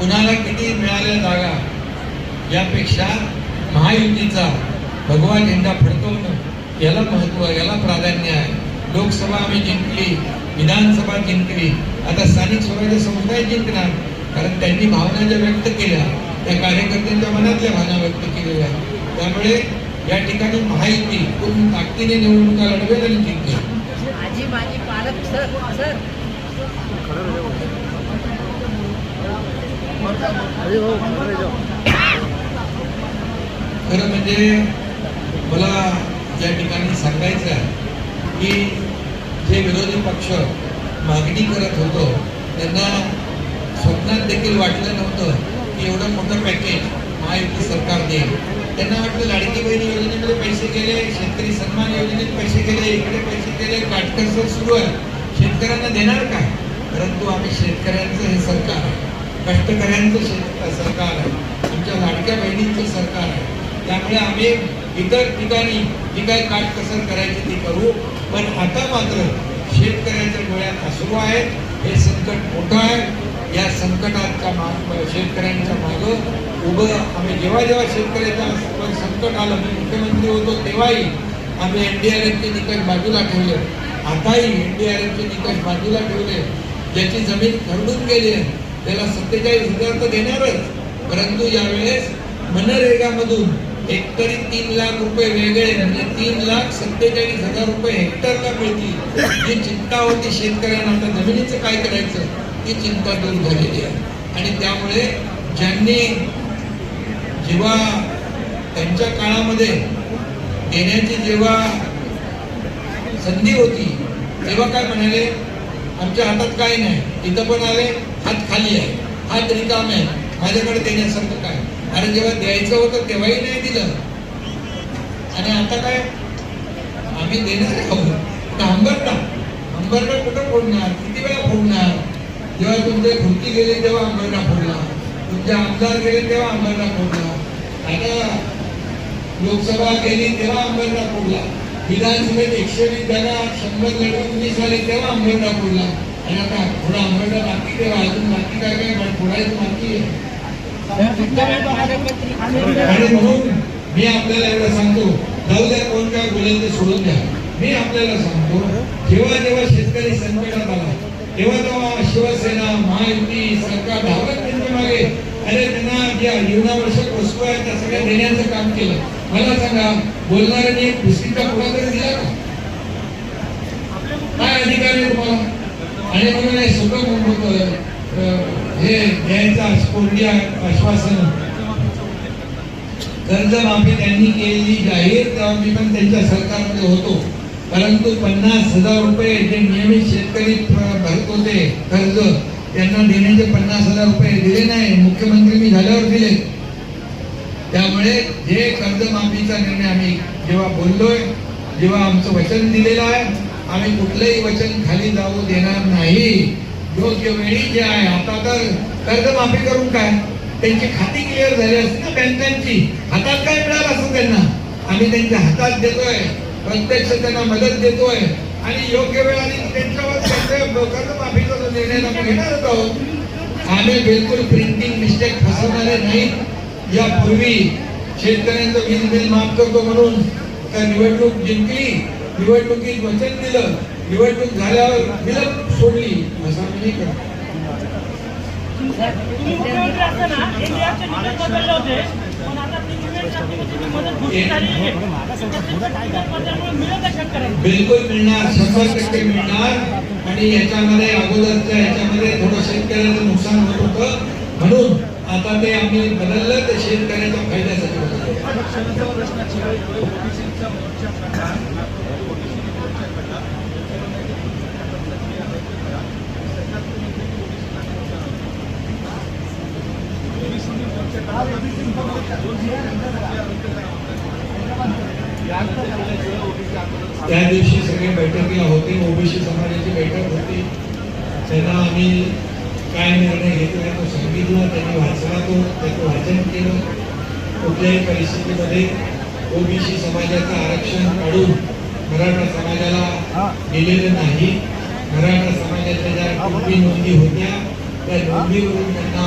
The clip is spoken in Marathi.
कुणाला किती मिळाल्या जागा यापेक्षा महायुतीचा भगवा झेंडा फडकवणं याला महत्त्व याला प्राधान्य आहे. लोकसभा आम्ही जिंकली विधानसभा जिंकली आता स्थानिक स्वराज्य समुदाय जिंकणार कारण त्यांनी भावना ज्या व्यक्त केल्या त्या कार्यकर्त्यांच्या मनातल्या भावना व्यक्त केलेल्या त्यामुळे या ठिकाणी माहिती पूर्ण ताकदीने निवडणुका लढवेल आणि जिंकेल आजी माझी पालक सर सर खरं म्हणजे मला या ठिकाणी सांगायचं आहे की जे विरोधी पक्ष मागणी करत होतो त्यांना स्वप्नात देखील वाटलं नव्हतं की एवढं मोठं पॅकेज महायुती सरकार देईल. त्यांना वाटलं लाडकी बहिणी योजनेमध्ये पैसे गेले शेतकरी सन्मान योजनेत पैसे गेले इकडे पैसे गेले काटकसर सुरू आहे. शेतकऱ्यांना देणार काय? परंतु आम्ही शेतकऱ्यांचं हे सरकार आहे. कष्टकऱ्यांचं सरकार आहे. आमच्या लाडक्या बहिणींचं सरकार आहे. त्यामुळे आम्ही इतर ठिकाणी जी काही काटकसर करायची ती करू. पण आता मात्र शेतकऱ्याच्या डोळ्यात असू आहेत हे संकट मोठं आहे. या संकटाच्या माग शेतकऱ्यांच्या मागं उभं आम्ही जेव्हा जेव्हा शेतकऱ्याच्या संकट आलं मी मुख्यमंत्री होतो तेव्हाही आम्ही एन डी आर एफचे निकष बाजूला ठेवले. आताही एन डी आर एफचे निकष बाजूला ठेवले. ज्याची जमीन खरडून गेली आहे. त्याला सत्तेचाळीस हजार तर देणारच. परंतु यावेळेस मनरेगामधून हेक्टरी तीन लाख रुपये वेगळे म्हणजे तीन लाख सत्तेचाळीस हजार रुपये हेक्टरला मिळतील. जी चिंता होती शेतकऱ्यांना आता जमिनीचं काय करायचं? ती चिंता दूर झालेली आहे. आणि त्यामुळे ज्यांनी जेव्हा त्यांच्या काळामध्ये देण्याची जेव्हा संधी होती तेव्हा काय म्हणाले? आमच्या हातात काय नाही. इथं पण आले हात खाली आहे. हात रिकाम आहे. माझ्याकडे देण्यासारखं काय? अरे जेव्हा द्यायचं होतं तेव्हाही नाही दिलं. आणि आता काय? आम्ही देणार आहोत. अंबरना अंबरला कुठं फोडणार? किती वेळा फोडणार? जेव्हा तुमचे खुर्ची गेले तेव्हा अंबरला फोडला. तुमचे आमदार गेले तेव्हा अंबरला फोडला. आता लोकसभा गेली तेव्हा अंबरना फोडला. विधानसभेत एकशे वीस जागा शंभर लढवून वीस झाले तेव्हा अंबरला फोडला आणि आता थोडा अंबरला बाकी तेव्हा अजून बाकी काय काय पण फोडायचं बाकी आहे. आणि म्हणून मी आपल्याला एवढं सांगतो जाऊ द्या कोण काय बोलेल ते सोडून द्या. मी आपल्याला सांगतो जेव्हा जेव्हा शेतकरी संकटात आला तेव्हा तेव्हा शिवसेना महायुती सरकार धावत त्यांच्या मागे. अरे त्यांना ज्या जीवनावश्यक वस्तू आहेत त्या सगळ्या देण्याचं काम केलं. मला सांगा बोलणाऱ्यांनी एक बिस्किटचा काय अधिकार आहे तुम्हाला? आणि म्हणून सगळं हे द्यायचं स्फोटी आश्वासन. कर्जमाफी त्यांनी केलेली जाहीर तेव्हा मी पण त्यांच्या सरकारमध्ये होतो. परंतु पन्नास हजार रुपये जे नियमित शेतकरी भरत होते कर्ज त्यांना देण्याचे पन्नास हजार रुपये दिले नाही. मुख्यमंत्री मी झाल्यावर दिले. त्यामुळे जे कर्जमाफीचा निर्णय आम्ही जेव्हा बोललोय जेव्हा आमचं वचन दिलेलं आहे आम्ही कुठलंही वचन खाली जाऊ देणार नाही. योग्य वेळी जे आहे आता तर कर्जमाफी करून काय? त्यांची खाती क्लिअर झाली असते ना बँकांची. हातात काय मिळालं असं त्यांना? आम्ही त्यांच्या हातात देतोय. प्रत्यक्ष त्यांना मदत देतोय. आणि योग्य वेळ त्यांच्यावर कर्जमाफीचा निर्णय आम्ही घेणारच आहोत. आम्ही बिलकुल प्रिंटिंग मिस्टेक फसवणारे नाही. यापूर्वी शेतकऱ्यांचं वीज बिल माफ करतो म्हणून तर निवडणूक जिंकली. निवडणुकीत वचन दिलं निवडणूक झाल्यावर बिलं सोडली असं आम्ही नाही करत. बिलकुल मिळणार शंभर टक्के मिळणार. आणि याच्यामध्ये अगोदरच्या याच्यामध्ये थोडं शेतकऱ्याचं नुकसान होत होतं. म्हणून आता ते आम्ही बदललं ते शेतकऱ्याच्या फायद्यासाठी त्या दिवशी सगळ्या बैठकी होती ओबीसी समाजाची बैठक होती. त्यांना आम्ही काय निर्णय घेतला तो सांगितला त्यांनी वाचला तो त्याचं वाचन केलं. कुठल्याही परिस्थितीमध्ये ओबीसी समाजाचं आरक्षण काढून मराठा समाजाला दिलेलं नाही. मराठा समाजाच्या ज्या नोंदी होत्या त्या नोंदीवरून त्यांना